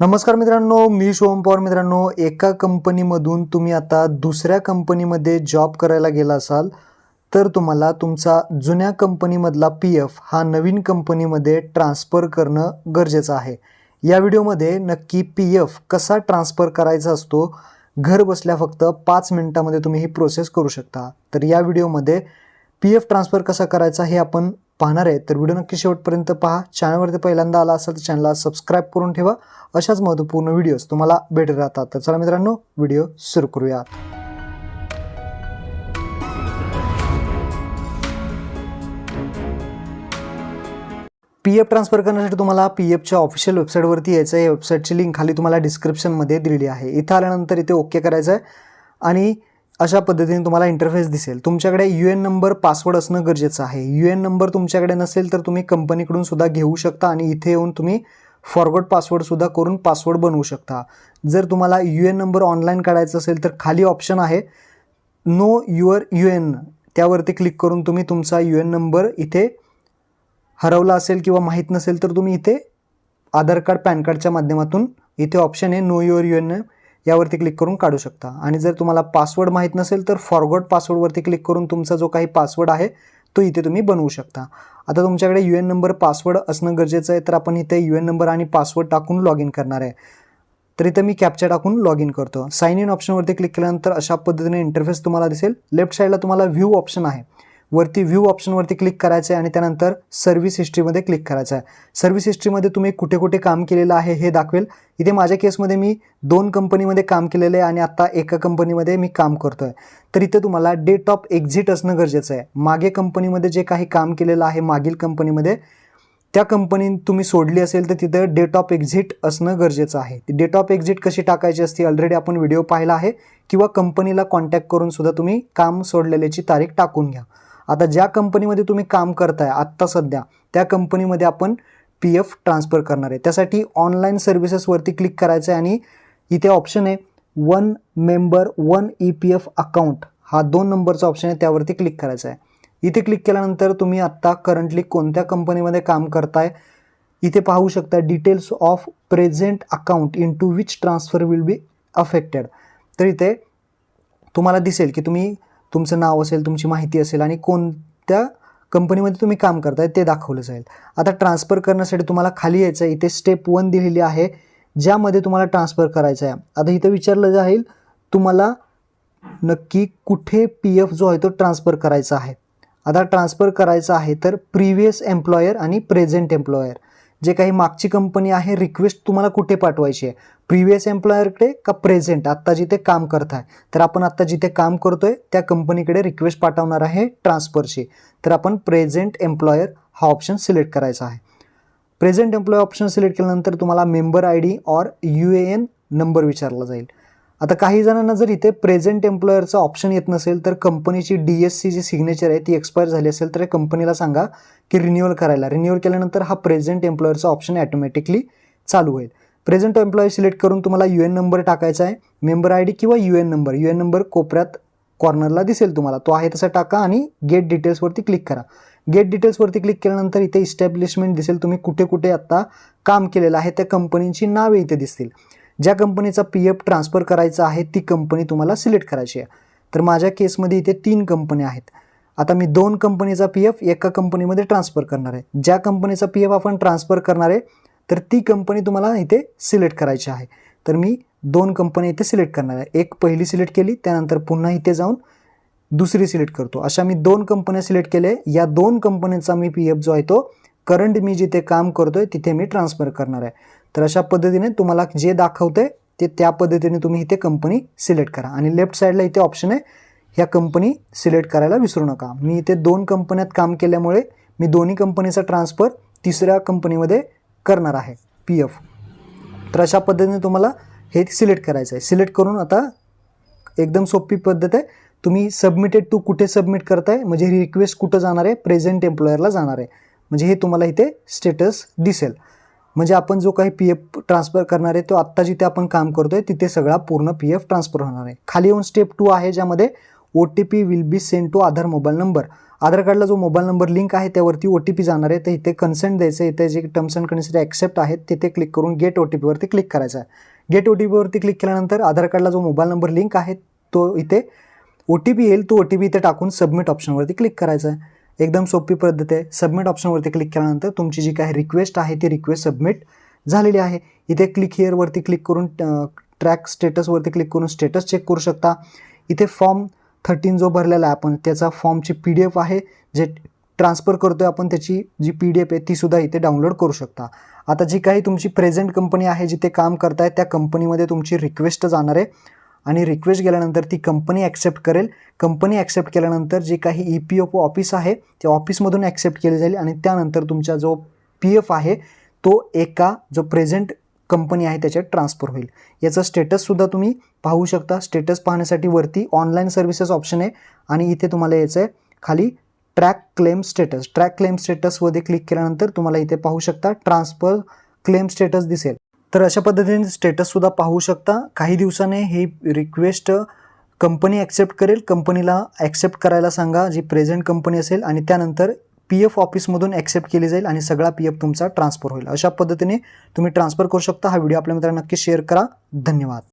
नमस्कार मित्रांनो मी शोम पवार. मित्रांनो एका कंपनीमधून तुम्ही आता दुसऱ्या कंपनीमध्ये जॉब करायला गेला असाल तर तुम्हाला तुमचा जुन्या कंपनीमधला पी एफ हा नवीन कंपनीमध्ये ट्रान्सफर करणं गरजेचं आहे. या व्हिडिओमध्ये नक्की पी एफ कसा ट्रान्सफर करायचा असतो घर बसल्या फक्त पाच मिनिटामध्ये तुम्ही ही प्रोसेस करू शकता. तर या व्हिडिओमध्ये पी एफ ट्रान्सफर कसा करायचा हे आपण पाहणार आहे तर व्हिडिओ नक्की शेवटपर्यंत पहा. चॅनलवरती पहिल्यांदा आला असेल तर चॅनलला सबस्क्राईब करून ठेवा. अशाच महत्त्वपूर्ण व्हिडिओज तुम्हाला भेटत राहतात. तर चला मित्रांनो व्हिडिओ सुरू करूयात. पी एफ ट्रान्सफर करण्यासाठी तुम्हाला पी एफच्या ऑफिशियल वेबसाईटवरती यायचं आहे. वेबसाईटची लिंक खाली तुम्हाला डिस्क्रिप्शनमध्ये दिलेली आहे. इथं आल्यानंतर इथे ओके करायचं आहे आणि अशा पद्धतीने तुम्हाला इंटरफेस दिसेल. तुमच्याकडे यू एन नंबर पासवर्ड असणं गरजेचं आहे. यू एन नंबर तुमच्याकडे नसेल तर तुम्ही कंपनीकडून सुद्धा घेऊ शकता आणि इथे येऊन तुम्ही फॉरवर्ड पासवर्डसुद्धा करून पासवर्ड बनवू शकता. जर तुम्हाला यू एन नंबर ऑनलाईन काढायचं असेल तर खाली ऑप्शन आहे नो युअर यू एन त्यावरती क्लिक करून तुम्ही तुमचा यू एन नंबर इथे हरवला असेल किंवा माहीत नसेल तर तुम्ही इथे आधार कार्ड पॅन कार्डच्या माध्यमातून इथे ऑप्शन आहे नो युअर यू एन यावरती क्लिक करून काढू शकता. आणि जर तुम्हाला पासवर्ड माहीत नसेल तर फॉरवर्ड पासवर्डवरती क्लिक करून तुमचा जो काही पासवर्ड आहे तो इथे तुम्ही बनवू शकता. आता तुमच्याकडे यू एन नंबर पासवर्ड असणं गरजेचं आहे तर आपण इथे यू एन नंबर आणि पासवर्ड टाकून लॉग इन करणार आहे. तर इथं मी कॅप्चा टाकून लॉग इन करतो साईन इन ऑप्शनवरती क्लिक केल्यानंतर अशा पद्धतीने इंटरफेस तुम्हाला दिसेल. लेफ्ट साईडला तुम्हाला व्ह्यू ऑप्शन आहे. वरती व्ह्यू ऑप्शनवरती क्लिक करायचं आहे आणि त्यानंतर सर्व्हिस हिस्ट्रीमध्ये क्लिक करायचं आहे सर्व्हिस हिस्ट्रीमध्ये तुम्ही कुठे कुठे काम केलेलं आहे हे दाखवेल. इथे माझ्या केसमध्ये मी दोन कंपनीमध्ये काम केलेलं आहे आणि आत्ता एका कंपनीमध्ये मी काम करतो आहे तर इथे तुम्हाला डेट ऑफ एक्झिट असणं गरजेचं आहे. मागे कंपनीमध्ये जे काही काम केलेलं आहे मागील कंपनीमध्ये त्या कंपनी तुम्ही सोडली असेल तर तिथं डेट ऑफ एक्झिट असणं गरजेचं आहे. ती डेट ऑफ एक्झिट कशी टाकायची असते ऑलरेडी आपण व्हिडिओ पाहिला आहे किंवा कंपनीला कॉन्टॅक्ट करून सुद्धा तुम्ही काम सोडलेल्याची तारीख टाकून घ्या. आता ज्या कंपनीमध्ये तुम्ही काम करताय आत्ता सध्या त्या कंपनीमध्ये आपण पी एफ ट्रान्सफर करणार आहे. त्यासाठी ऑनलाईन सर्व्हिसेसवरती क्लिक करायचं आहे आणि इथे ऑप्शन आहे one member one E P F account हा दोन नंबरचा ऑप्शन आहे त्यावरती क्लिक करायचा आहे इथे क्लिक केल्यानंतर तुम्ही आत्ता करंटली कोणत्या कंपनीमध्ये काम करताय इथे पाहू शकता details of present account into which transfer will be affected तर इथे तुम्हाला दिसेल की तुम्ही तुमचं नाव असेल तुमची माहिती असेल आणि कोणत्या कंपनीमध्ये तुम्ही काम करताय ते दाखवलं जाईल. आता ट्रान्सफर करण्यासाठी तुम्हाला खाली यायचं आहे इथे स्टेप वन दिलेली आहे ज्यामध्ये तुम्हाला ट्रान्सफर करायचं आहे आता इथं विचारलं जाईल तुम्हाला नक्की कुठे पी एफ जो आहे तो ट्रान्सफर करायचा आहे. आता ट्रान्सफर करायचा आहे तर प्रिव्हियस एम्प्लॉयर आणि प्रेझेंट एम्प्लॉयर जे काही मागची कंपनी आहे रिक्वेस्ट तुम्हाला कुठे पाठवायची आहे? प्रिव्हियस एम्प्लॉयरकडे का प्रेझेंट आत्ता जिथे काम करत आहे. तर आपण आत्ता जिथे काम करतोय त्या कंपनीकडे रिक्वेस्ट पाठवणार आहे ट्रान्सफरची तर आपण प्रेझेंट एम्प्लॉयर हा ऑप्शन सिलेक्ट करायचा आहे. प्रेझेंट एम्प्लॉय ऑप्शन सिलेक्ट केल्यानंतर तुम्हाला member I D or U A N number विचारला जाईल. आता काही जणांना जर इथे प्रेझेंट एम्प्लॉयरचं ऑप्शन येत नसेल तर कंपनीची D S C G signature आहे ती एक्सपायर झाली असेल तर कंपनीला सांगा की रिन्युअल करायला. रिन्युअल केल्यानंतर हा प्रेझेंट एम्प्लॉयरचा ऑप्शन ॲटोमॅटिकली चालू होईल. प्रेझेंट एम्प्लॉय सिलेक्ट करून तुम्हाला यू एन नंबर टाकायचा आहे मेंबर आय डी किंवा U N number U N number कोपऱ्यात कॉर्नरला दिसेल तुम्हाला. तो आहे तसा टाका आणि गेट डिटेल्सवरती क्लिक करा. गेट डिटेल्सवरती क्लिक केल्यानंतर इथे इस्टॅब्लिशमेंट दिसेल. तुम्ही कुठे कुठे आत्ता काम केलेलं आहे त्या कंपनीची नावे इथे दिसतील. ज्या कंपनीचा पी एफ ट्रान्सफर करायचा आहे ती कंपनी तुम्हाला सिलेक्ट करायची आहे. तर माझ्या केसमध्ये इथे तीन कंपन्या आहेत. आता मी दोन कंपनीचा पी एफ एका कंपनीमध्ये ट्रान्सफर करणार आहे. ज्या कंपनीचा पी एफ आपण ट्रान्सफर करणार आहे तर ती कंपनी तुम्हाला इथे सिलेक्ट करायची आहे. तर मी दोन कंपनी इथे सिलेक्ट करणार आहे. एक पहिली सिलेक्ट केली त्यानंतर पुन्हा इथे जाऊन दुसरी सिलेक्ट करतो. अशा मी दोन कंपन्या सिलेक्ट केले. या दोन कंपन्यांचा मी पी एफ जो आहे तो करंट मी जिथे काम करतो आहे तिथे मी ट्रान्सफर करणार आहे. तर अशा पद्धतीने तुम्हाला जे दाखवते ते त्या पद्धतीने तुम्ही इथे कंपनी सिलेक्ट करा. आणि लेफ्ट साईडला इथे ऑप्शन आहे ह्या कंपनी सिलेक्ट करायला विसरू नका. मी इथे दोन कंपन्यात काम केल्यामुळे मी दोन्ही कंपनीचा ट्रान्सफर तिसऱ्या कंपनीमध्ये करणार आहे पी एफ तर अशा पद्धतीने तुम्हाला हे सिलेक्ट करायचं आहे. सिलेक्ट करून आता एकदम सोपी पद्धत आहे. तुम्ही सबमिटेड टू कुठे सबमिट करताय? म्हणजे रिक्वेस्ट कुठं जाणार आहे? प्रेझेंट एम्प्लॉयरला जाणार आहे. म्हणजे हे तुम्हाला इथे स्टेटस दिसेल. म्हणजे आपण जो काही पी एफ ट्रान्सफर करणार आहे तो आत्ता जिथे आपण काम करतोय तिथे सगळा पूर्ण पी एफ ट्रान्सफर होणार आहे. खाली येऊन स्टेप टू आहे ज्यामध्ये O T P will be send to Aadhaar mobile number Aadhaar कार्डला जो मोबाईल नंबर लिंक आहे त्यावरती ओ टी पी जाणार आहे. तर इथे कन्सेंट द्यायचं इथे जे टर्म्स अँड कंडिशन ॲक्सेप्ट आहेत तिथे क्लिक करून गेट ओ टी पीवरती क्लिक करायचं आहे. गेट ओ टी पीवरती क्लिक केल्यानंतर आधार कार्डला जो मोबाईल नंबर लिंक आहे तो इथे ओ टी पी येईल. तो ओ टी पी इथे टाकून सबमिट ऑप्शनवरती क्लिक करायचा आहे. एकदम सोपी पद्धत आहे. सबमिट ऑप्शनवरती क्लिक केल्यानंतर तुमची जी काही रिक्वेस्ट आहे ती रिक्वेस्ट सबमिट झालेली आहे. इथे क्लिक हिअरवरती क्लिक करून ट्रॅक स्टेटसवरती क्लिक करून स्टेटस चेक करू शकता. इथे फॉर्म थर्टीन जो भरलेला आहे आपण त्याचा फॉर्मची पी डी एफ आहे. जे ट्रान्सफर करतो आहे आपण त्याची जी पी डी एफ आहे तीसुद्धा इथे डाउनलोड करू शकता. आता जी काही तुमची प्रेझेंट कंपनी आहे जिथे काम करताय त्या कंपनीमध्ये तुमची रिक्वेस्ट जाणार आहे. आणि रिक्वेस्ट गेल्यानंतर ती कंपनी ॲक्सेप्ट करेल. कंपनी ॲक्सेप्ट केल्यानंतर जे काही ई पी एफ ऑफिस आहे त्या ऑफिसमधून ॲक्सेप्ट केली जाईल आणि त्यानंतर तुमचा जो पी एफ आहे तो एका जो प्रेझेंट कंपनी आहे त्याच्यात ट्रान्सफर होईल. याचा स्टेटससुद्धा तुम्ही पाहू शकता. स्टेटस पाहण्यासाठी वरती ऑनलाईन सर्व्हिसेस ऑप्शन आहे आणि इथे तुम्हाला याचं आहे खाली track claim status track claim स्टेटसमध्ये click केल्यानंतर तुम्हाला इथे पाहू शकता. ट्रान्सफर क्लेम स्टेटस दिसेल. तर अशा पद्धतीने स्टेटससुद्धा पाहू शकता. काही दिवसाने ही रिक्वेस्ट कंपनी ॲक्सेप्ट करेल. कंपनीला ॲक्सेप्ट करायला सांगा. जी प्रेझेंट कंपनी असेल आणि त्यानंतर पी एफ ऑफिसमधून ॲक्सेप्ट केली जाईल आणि सगळा पी एफ तुमचा ट्रान्सफर होईल. अशा पद्धतीने तुम्ही ट्रान्सफर करू शकता. हा व्हिडिओ आपल्या मित्रांना नक्की शेअर करा. धन्यवाद.